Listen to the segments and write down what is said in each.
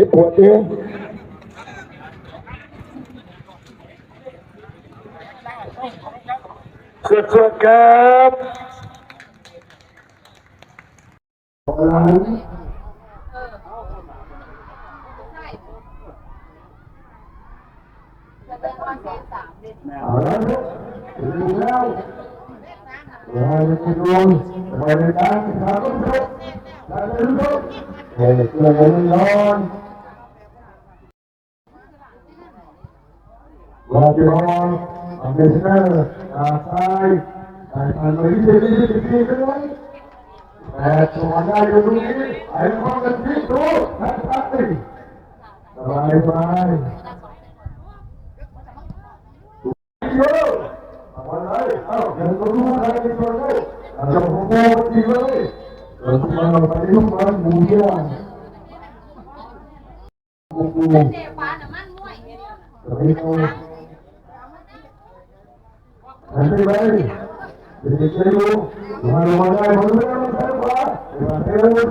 จ็บปวดเองสวัสดีครับ พี่น้องเมสเนอร์ทรายสายพันธุ์ไม่ใช่ไม่ใช่ที่นี่ด้วยแต่ชาวนาอยู่ตรงนี้ไอ้พวกกันที่ดูนะครับสบายสบายเยอะมาเลยเอ้ายังรู้อะไรกันเลยจะพูดดีเลยเราต้องมาไปดูมันมูเยอะกูกูจะไปเอา తండ్రిబాయి ఇద్దరు వారు మగాయి మొదలుపెట్టారు ఎవరు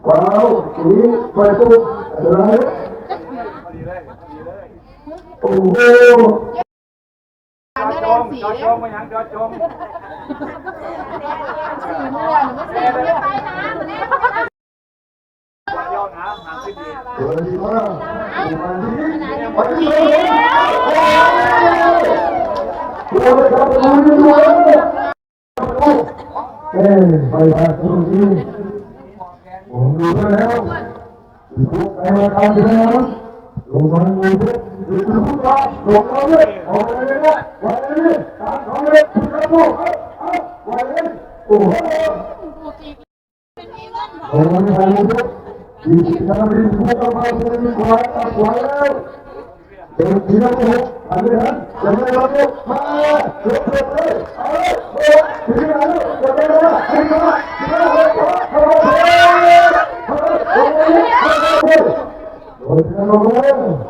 Wow, ini, itu, จอจงจอจงไม่ยังจอจงสี่เดือนไม่สี่เดือนไปนะยอดนะหาที่ดีเอ้ยไปหาคุณดีผมดูแล้วดูไปมาตามดูแล้วลงมาดู Oh,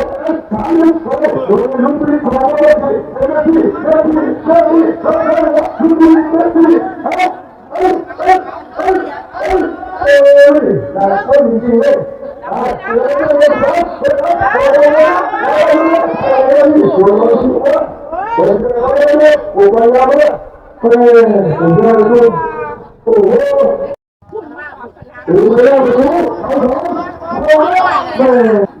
Oh,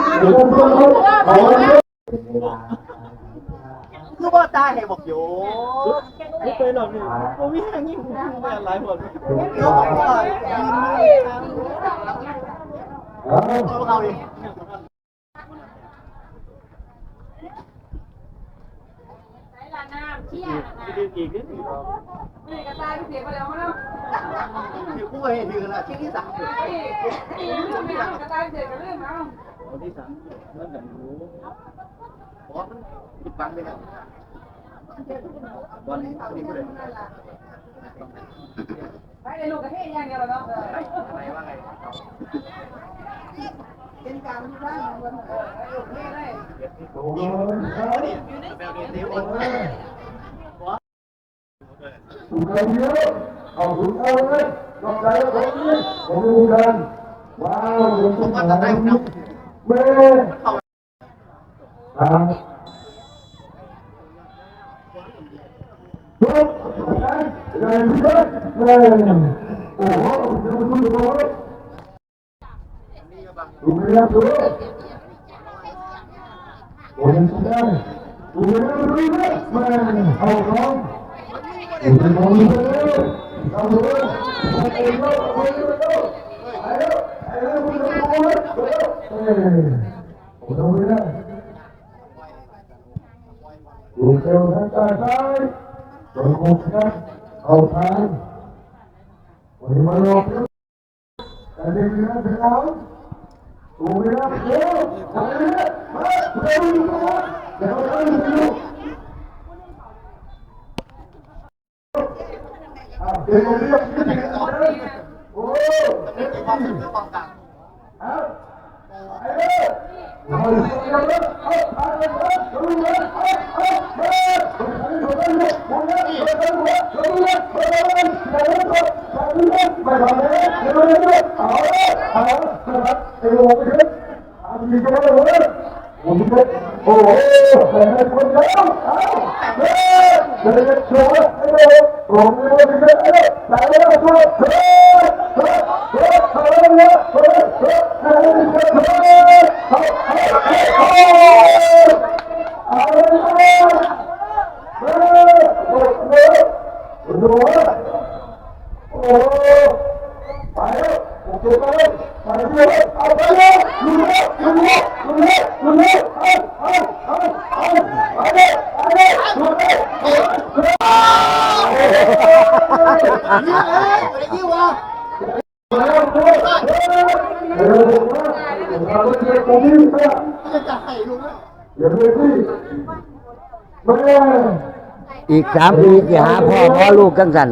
คือว่าตาให้บอกโยนี่เป็นหรอกนี่ผมมีอย่างนี้ผมมีหลายคนเขาบอกว่ายิน้ขาเขาเองเชี่ยอีกนิดนึงนี่กระตายเสียไปแล้วเนาะถือคู่เห็นถือละชิ้นที่สามถือไม่ได้กระตายเสียกันเรื่องเนาง เอาที่สังเมื่อกับหนูบอสมันปังเลยครับบอลนี้ดีเลยไปในลูกกระเทยยังไงเราเนาะไรว่าไงเป็นการร่างมันเออนี่เลยยิงเยอนี่แบบนี้ตีบอลถูกใจเยอะเอาถูกเอาเลยลองใจแล้วผมนี่ผมรู้กันว้าวผมต้องมาทำได้ครับ บอร์ครับทุกท่านเรียนเพื่อนโอ้โหดูดูดูดูไม่ได้ดูโอ้ยสุดยอดดูไม่ได้ดูไม่ได้มาเอาน้องดูน้องดูเอาดูเอาดูเอาดูเอาดูเอาดูเอาดู เอ้ยดูนะดูเซลล์ทางซ้ายซ้ายโดนคุกนะเข้าทางวันนี้มาลบแต่เด็กนะพี่น้องดูเวมาเดี๋ยวเดี๋ยมาเดี๋ยวมาเดี๋ยวอะเดี๋ยวดูโอ้เดี๋ยวผู้ 어, 어, 어, 어, 어, 어, โอ้ไปแล้วโอเคไปแล้วไปเลยเอาไปเลยลุยเลยลุยเลยลุยเลยลุยเลยเอาเอาเอาเอาไปเลยไปเลยลุยเลยลุยเลยมาแล้วเฮ้ยเฮ้ยเฮ้ยเราไม่ใช่กูนี่นะอย่าไปสิแม่อีกสามปีจะหาพ่อพ่อลูกกันสัน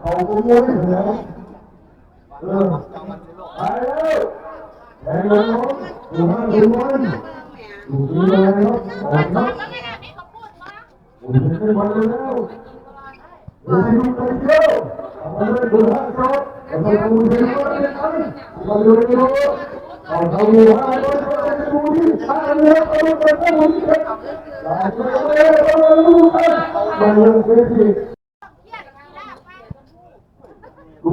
เอาตัวนี้แล้วเออไปแล้วแข่งกันน้องดูห้าดูมัน cùng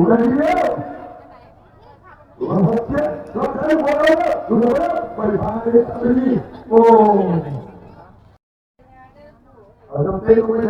lên đi đâu cùng lên học chết nó thấy quá đâu cùng lên đó bảy ba đi ô ở trong tay của mình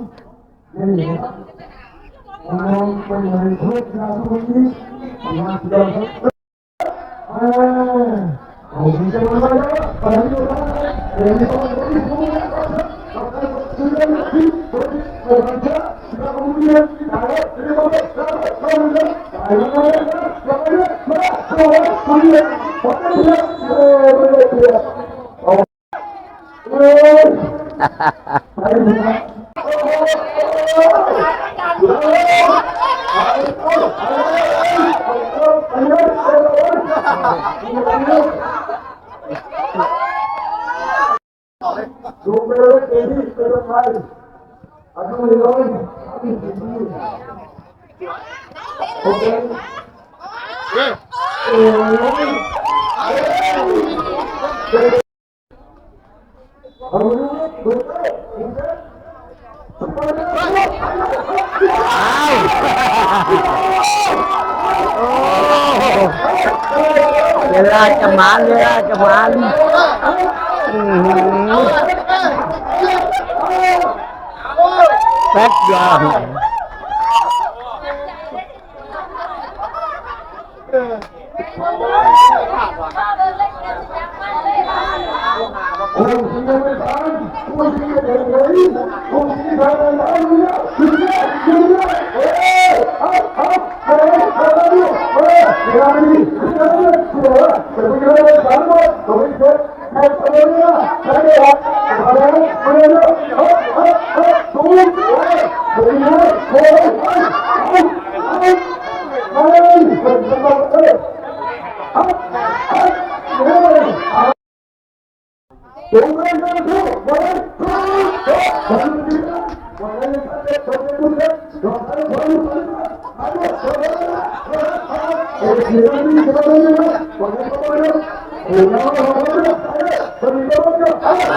Hahaha. Vamos ราะมานยจะมานแป๊บเดียวเ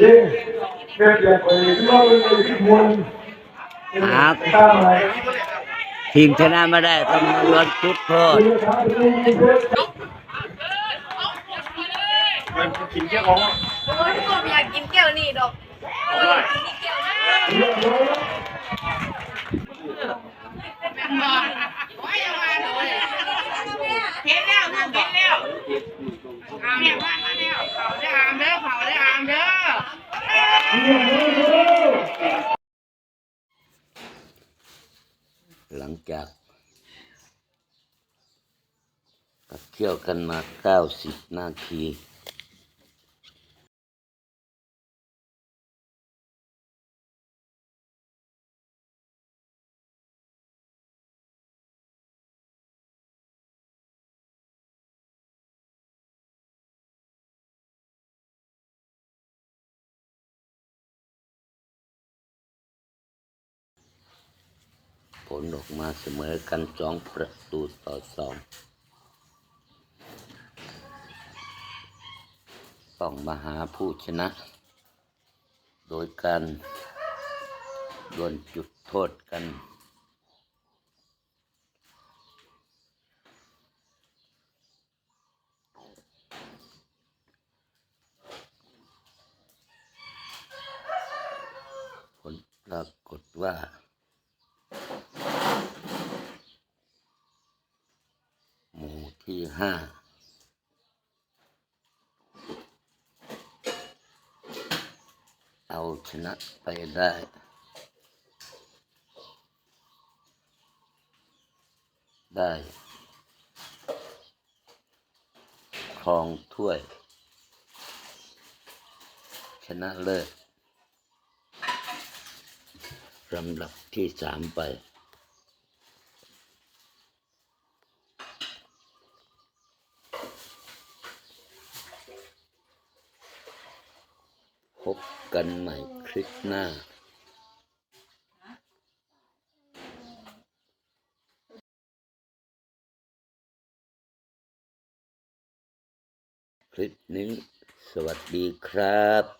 แครับมันเป็นดูที่เป็นตัวเป็นอะไรฟังเลยโอ้โหาเดินโอ้โหมาเลยเดินดูนะครับดูนะครับเย้เก็บอย่างไปที่เราเป็นที่มชนะไม่ได้ต้องลดวลจุดโทษดูนะคนกินแก้วของอยผมอยากกินแก้วนี่ดอกนี่แก้วนะ เที่ยวกันมาเก้าสิบนาที ผลออกมาเสมอกันสองประตูต่อสอง ต้องมาหาผู้ชนะ โดยการดวลจุดโทษกันผลปรากฏว่าหมู่ที่ห้าเอา ชนะไปได้ได้ครองถ้วย ชนะเลิศลำดับที่สามไป พบกันใหม่ คลิปหน้าคลิปนี้สวัสดีครับ